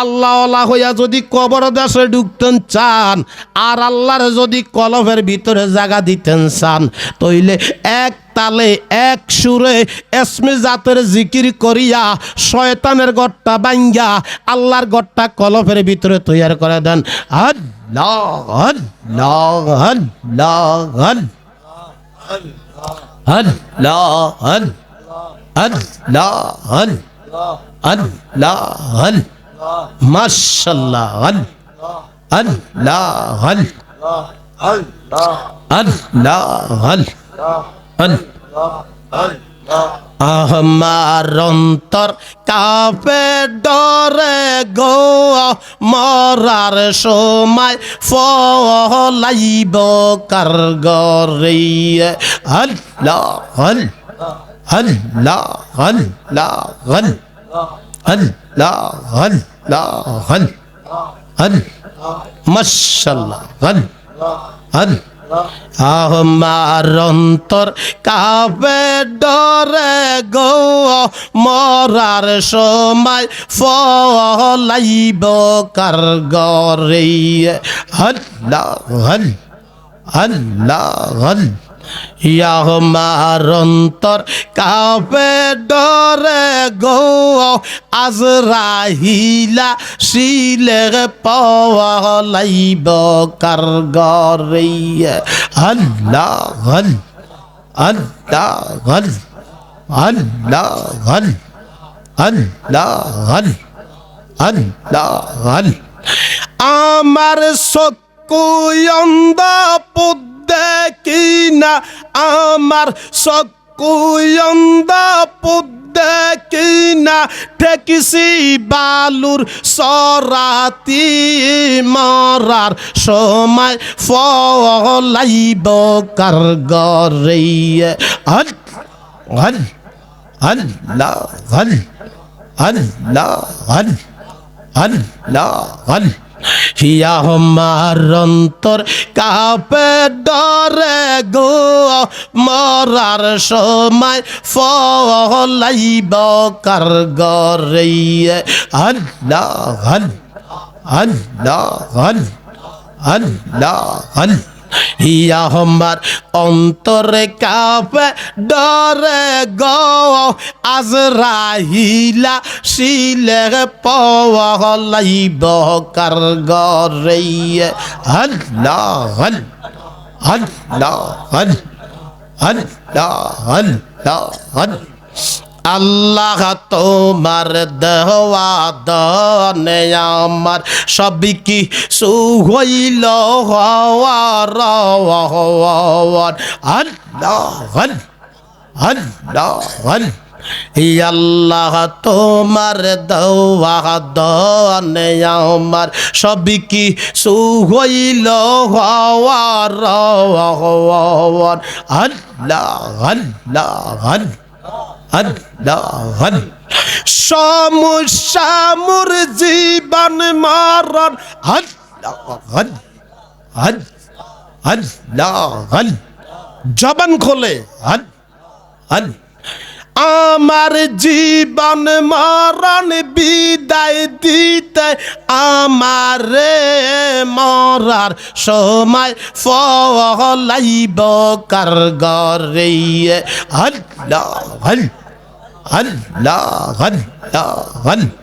আল্লাহ হইয়া যদি কবর দেশে ঢুকতেন চান আর আল্লাহর যদি কলমের ভিতরে জায়গা দিতেন চান তইলে এক তালে এক সুরে এসমি জাতের জিকির করিয়া শয়তানের গড়টা বাঙ্গা আল্লাহর গড়টা কলফের ভিতরে তৈয়ার করে দেন আল্লাহ আল্লাহ আল্লাহ আল্লাহ আল্লাহ আল্লাহ মাশাল্লাহ আল্লাহ আল্লাহ আমার অন্তর কাপে ডরে গো মরার সময় ফলাইব কার গরে আল্লাহ আল্লাহ আল্লাহ আল্লাহ আল্লাহ হল হল হল মাশাল্লাহ হল হল আমার অন্তর কাবে ডরে গো, মরার সময় ফলাইব কার গরে হল্লা হল হল্লা হল আমার অন্তর কাবে ডরে গো আজরাহিলা শিলে পলাইব কার গরে আল্লাহ আল্লাহ আল্লাহ আল্লাহ আল্লাহ আমার পুদ্দে কিনা আমার সকুয়ন্দ কিনা ঠেকিসি বালুর সরাতি মরার সময় ফলাইব কার গরে আল্লাহ আল্লাহ আল্লাহ আল্লাহ হিয়া কাপে ডরে গো মরার সময় ফলাইব কার গরে আল্লাহ আল্লাহ আল্লাহ আল্লাহ। ইয়া হমার অন্তরে কাপে ডরে গো আজরাহিলা শিলে পলাইব কার গরে আল্লাহ আল্লাহ আল্লাহ আল্লাহ আল্লাহ। তোমার দেওয়া দনে আমার। সব কি সুহইল হওয়ার আল্লাহ আল্লাহ আল্লাহ। তোমার দৌয়া দনে আমার। সব কি সুহইল হওয়ার আল্লাহ আল্লাহ আল্লাহ। সমস্যামুর জীবন মারণ আল্লাহ জবান খোলে আমার জীবন মরণ বিদায় দিতে আমারে মরার সময় ফলাইব কার গরে আল্লাহ আল্লাহ আল্লাহ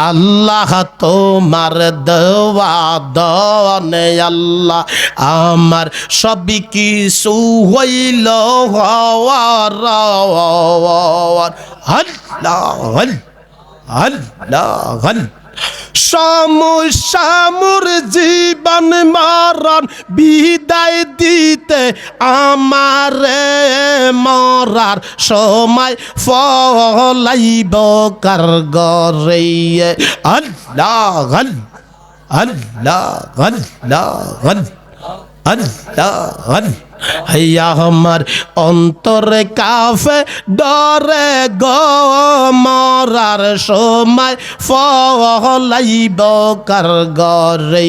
আল্লাহ তোমার দেওয়া দনে, আল্লাহ আমার সব কিছু হইল হওয়ার আল্লাহ আল্লাহ সমসামুর জীবন মরণ বিদায় দিতে আমারে মরার সময় ফলাইব কার গরে আল্লাহ আল্লাহ আল্লাহ আল্লাহ আল্লাহ। হাইয়া আমার অন্তরে কাফে ডরে গ, মরার সময় ফলাইব কার গরে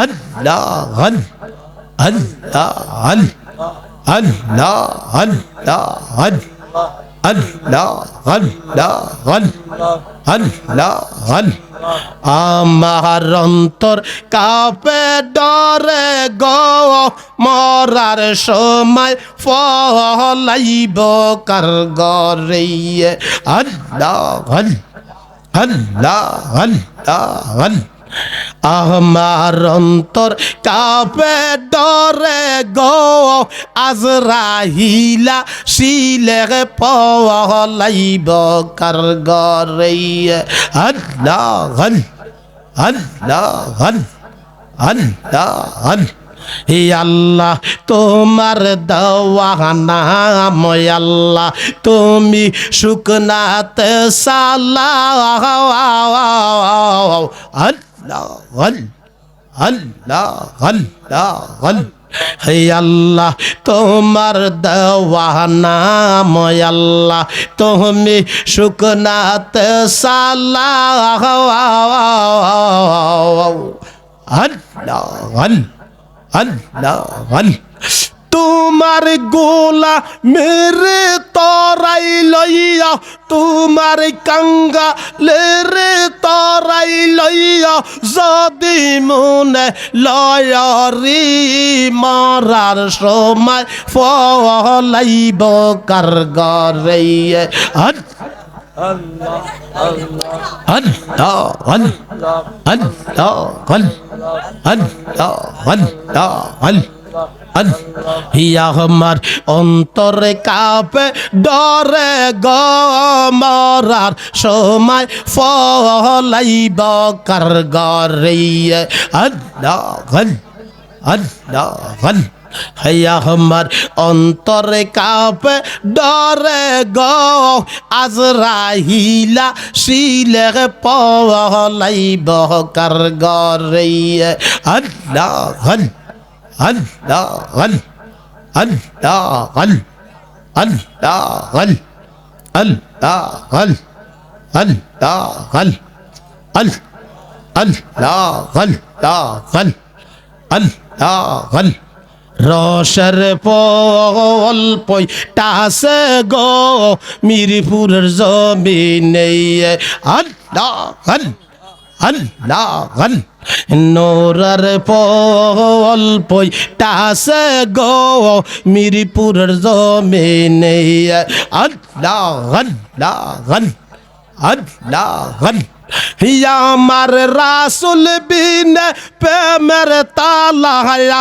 আল্লাহ আল্লাহ আল্লাহ আল্লাহ আল্লাহ আল্লাহ। আমার অন্তর কাপে ডরে গো মরার সময় ফলাইব কার গরে আল্লাহ আল্লাহ আল্লাহ আল্লাহ আমার অন্তর কাপে ডরে গো। আজরাহিলা শিলে পলাইব কার গরে আল্লাহ আল্লাহ আল্লাহ হে আল্লাহ, তোমার দেওয়া নাম আল্লাহ, তুমি শুকনাতে আল্লাহ আল্লাহ আল্লাহ আল্লাহ তোমার দেওয়া নাম আল্লাহ তুমি আল্লাহ তোমার গোলা মেরে তরাই লইয়া, তোমার কাঙ্গা লেরে তরাই লইয়া, যদি মনে লয়ারি মারার সময় ফলাইব কার গরে আল্লাহ আল্লাহ আল্লাহ আল্লাহ আমার অন্তরে কাপে, ডরে গমরার সময় ফলাইব কার গরে আল্লাহ আল্লাহ হইয়া অন্তরে কাপে, ডরে গো আজরাহিলা শিলে পলাইব কার গরে আল্লাহ আল্লাহ আল্লাহ আল্লাহ আল্লাহ আল্লাহ আল্লাহ রসের পল পই টাসে গো মিরপুরের জমিনে আল্লাহ আল্লাহ। নোরার পল পই টাসে গো মিরপুরের জমিনে। আল্লাহ আল্লাহ আল্লাহ আমার রাসুল বিন প্রেমের তালা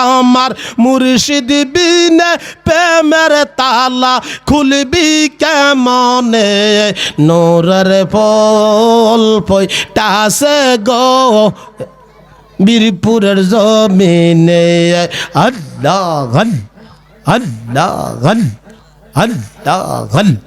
আমার মুর্শিদ বিন প্রেমের তালা, খুলবি কেমনে? নোরের ফল পই টাসে গো বীরপুরের জমিনে। আল্লাহ আল্লাহ আল্লাহ।